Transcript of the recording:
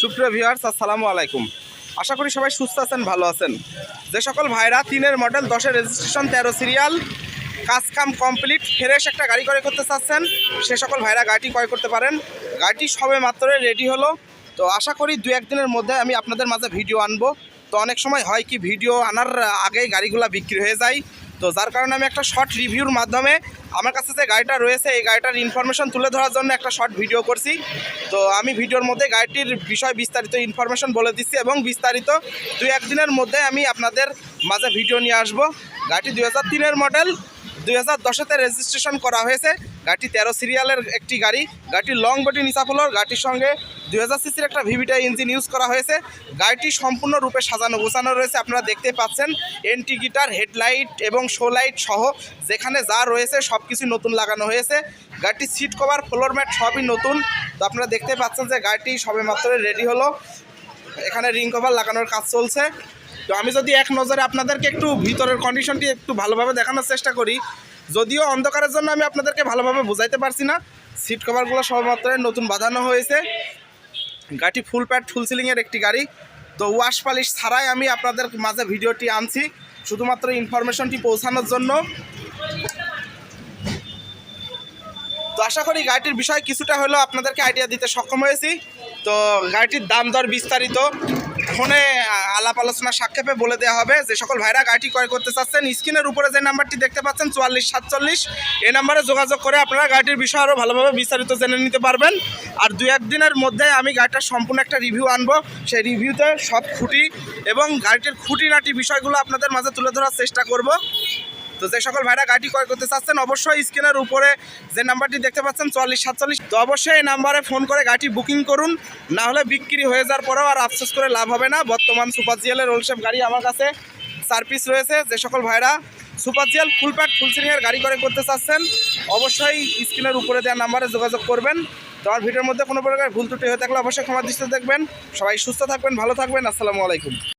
সুপ্রিয় ভিউয়ার্স, আসসালামু আলাইকুম। আশা করি সবাই সুস্থ আছেন, ভালো আছেন। যে সকল ভাইরা তিনের মডেল, দশের রেজিস্ট্রেশন, তেরো সিরিয়াল, কাজ কাম কমপ্লিট, ফ্রেশ একটা গাড়ি ক্রয় করতে চাচ্ছেন, সে সকল ভাইরা গাড়িটি ক্রয় করতে পারেন। গাড়িটি সবে মাত্র রেডি হলো। তো আশা করি দু একদিনের মধ্যে আমি আপনাদের মাঝে ভিডিও আনব। তো অনেক সময় হয় কি ভিডিও আনার আগেই গাড়িগুলো বিক্রি হয়ে যায়। তো যার কারণে আমি একটা শর্ট রিভিউর মাধ্যমে আমার কাছে যে গাড়িটা রয়েছে, এই গাড়িটার ইনফরমেশন তুলে ধরার জন্য একটা শর্ট ভিডিও করছি। তো আমি ভিডিওর মধ্যে গাড়িটির বিষয় বিস্তারিত ইনফরমেশন বলে দিচ্ছি এবং বিস্তারিত দুই একদিনের মধ্যে আমি আপনাদের মাঝে ভিডিও নিয়ে আসব। গাড়িটি দুই হাজার মডেল দুই হাজার দশেতে রেজিস্ট্রেশন করা হয়েছে। গাড়িটি তেরো সিরিয়ালের একটি গাড়ি। গাড়িটি লং বডি নিচাফুলোর গাড়িটির সঙ্গে দুই হাজার সিসির একটা ভিভিটা ইঞ্জিন ইউজ করা হয়েছে। গাড়িটি সম্পূর্ণরূপে সাজানো গোছানো রয়েছে, আপনারা দেখতে পাচ্ছেন। এন্টি গিটার হেডলাইট এবং শো লাইট সহ যেখানে যা রয়েছে সব কিছু নতুন লাগানো হয়েছে। গাড়িটির সিট কভার ফ্লোর ম্যাট সবই নতুন। তো আপনারা দেখতে পাচ্ছেন যে গাড়িটি সবে মাত্র রেডি হলো। এখানে রিং কভার লাগানোর কাজ চলছে। তো আমি যদি এক নজরে আপনাদেরকে একটু ভিতরের কন্ডিশনটি একটু ভালোভাবে দেখানোর চেষ্টা করি, যদিও অন্ধকারের জন্য আমি আপনাদেরকে ভালোভাবে বোঝাইতে পারছি না। সিট কভারগুলো সবেমাত্র নতুন বাঁধানো হয়েছে। গাড়িটি ফুল প্যাড ফুল সিলিংয়ের একটি গাড়ি। তো ওয়াশ পালিশ ছাড়াই আমি আপনাদের মাঝে ভিডিওটি আনছি, শুধুমাত্র ইনফরমেশনটি পৌঁছানোর জন্য। তো আশা করি গাড়িটির বিষয়ে কিছুটা হলেও আপনাদেরকে আইডিয়া দিতে সক্ষম হয়েছি। তো গাড়িটির দাম দর বিস্তারিত। ফোনে আলাপ আলোচনা সাক্ষেপে বলে দেওয়া হবে যে সকল ভাইরা গাড়িটি ক্রয় করতে চাচ্ছেন। স্ক্রিনের উপরে যে নাম্বারটি দেখতে পাচ্ছেন, চুয়াল্লিশ সাতচল্লিশ, এই নাম্বারে যোগাযোগ করে আপনারা গাড়িটির বিষয়ে আরও ভালোভাবে বিস্তারিত জেনে নিতে পারবেন। আর দু একদিনের মধ্যে আমি গাড়িটার সম্পূর্ণ একটা রিভিউ আনব। সেই রিভিউতে সব খুঁটি এবং গাড়িটির খুঁটিনাটি বিষয়গুলো আপনাদের মাঝে তুলে ধরার চেষ্টা করব। তো যে সকল ভাইরা গাড়ি ক্রয় করতে চাচ্ছেন, অবশ্যই স্ক্রিনের উপরে যে নাম্বারটি দেখতে পাচ্ছেন, চল্লিশ সাতচল্লিশ, তো অবশ্যই এই নাম্বারে ফোন করে গাড়িটি বুকিং করুন, না হলে বিক্রি হয়ে যাওয়ার পরেও আর আফসোস করে লাভ হবে না। বর্তমান সুপার জিএলের রোলশেপ গাড়ি আমার কাছে চার পিস রয়েছে। যে সকল ভাইরা super GL full pack full সিলিংয়ের গাড়ি ক্রয় করতে চাচ্ছেন, অবশ্যই স্ক্রিনের উপরে দেওয়া নাম্বারে যোগাযোগ করবেন। তো আমার ভিডিওর মধ্যে কোনো প্রকার ভুল ত্রুটি হয়ে থাকলে অবশ্যই ক্ষমা দৃষ্টিতে দেখবেন। সবাই সুস্থ থাকবেন, ভালো থাকবেন। আসসালামু আলাইকুম।